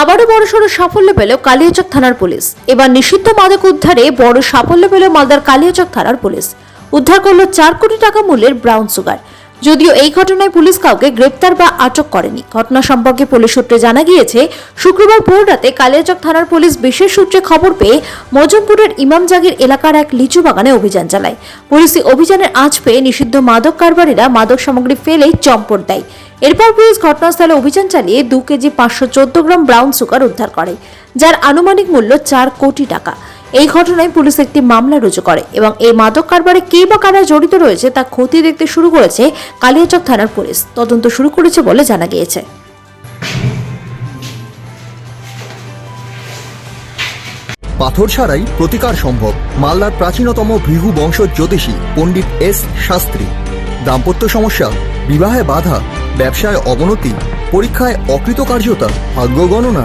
আবারও বড়সড় সাফল্য পেল কালিয়াচক থানার পুলিশ। এবার নিষিদ্ধ মাদক উদ্ধারে বড় সাফল্য পেল মালদার কালিয়াচক থানার পুলিশ। উদ্ধার করল চার কোটি টাকা মূল্যের ব্রাউন সুগার। যদিও এই ঘটনায় পুলিশ কাউকে গ্রেপ্তার বা আটক করেনি। ঘটনা সম্পর্কে পুলিশ সূত্রে জানা গিয়েছে, শুক্রবার ভোর রাতে কালিয়াচক থানার পুলিশ বিশেষ সূত্রে খবর পেয়ে মজমপুরের ইমাম জাগির এলাকার এক লিচু বাগানে অভিযান চালায়। পুলিশ অভিযানের আঁচ পেয়ে নিষিদ্ধ মাদক কারবারিরা মাদক সামগ্রী ফেলেই চম্পট দেয়। এরপর পুলিশ ঘটনাস্থলে অভিযান চালিয়ে দু কেজি পাঁচশো চোদ্দ গ্রাম ব্রাউন সুগার উদ্ধার করে, যার আনুমানিক মূল্য চার কোটি টাকা। এই ঘটনায় পুলিশ একটি মামলা রুজু করে এবং এই মাদক কারবারে কে বা কারা জড়িত রয়েছে তা খতিয়ে দেখতে শুরু করেছে কালিয়াচক থানার পুলিশ। তদন্ত শুরু করেছে বলে জানা গিয়েছে। পাথর ছাড়াই প্রতিকার সম্ভব। মালদার প্রাচীনতম ভৃহু বংশ জ্যোতিষী পণ্ডিত এস শাস্ত্রী। দাম্পত্য সমস্যা, বিবাহে বাধা, ব্যবসায় অবনতি, পরীক্ষায় অকৃতকার্যতা, ভাগ্য গণনা